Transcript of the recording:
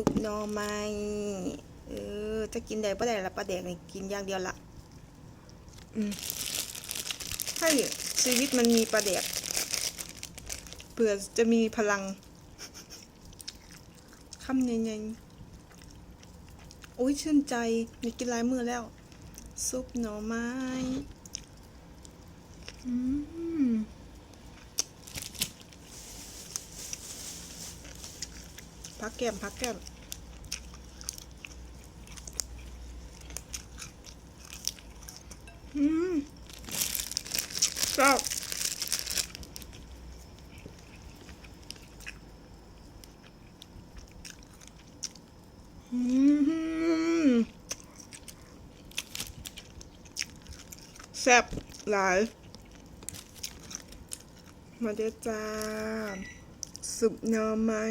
ซุปหน่อไม้เออจะกินได้ปะได้ละปลาแดกนี่กินอย่างเดียวละให้ชีวิตมันมีปลาแดกเผื่อจะมีพลังคำใหญ่ๆโอ้ยชื่นใจมีกินลายมือแล้ว ซุปหน่อไม้อืมพักแก้มพักแก้ม อืมชอบอืมแซ่บหลาย มาเด้อจ้า สุปหน่อไม้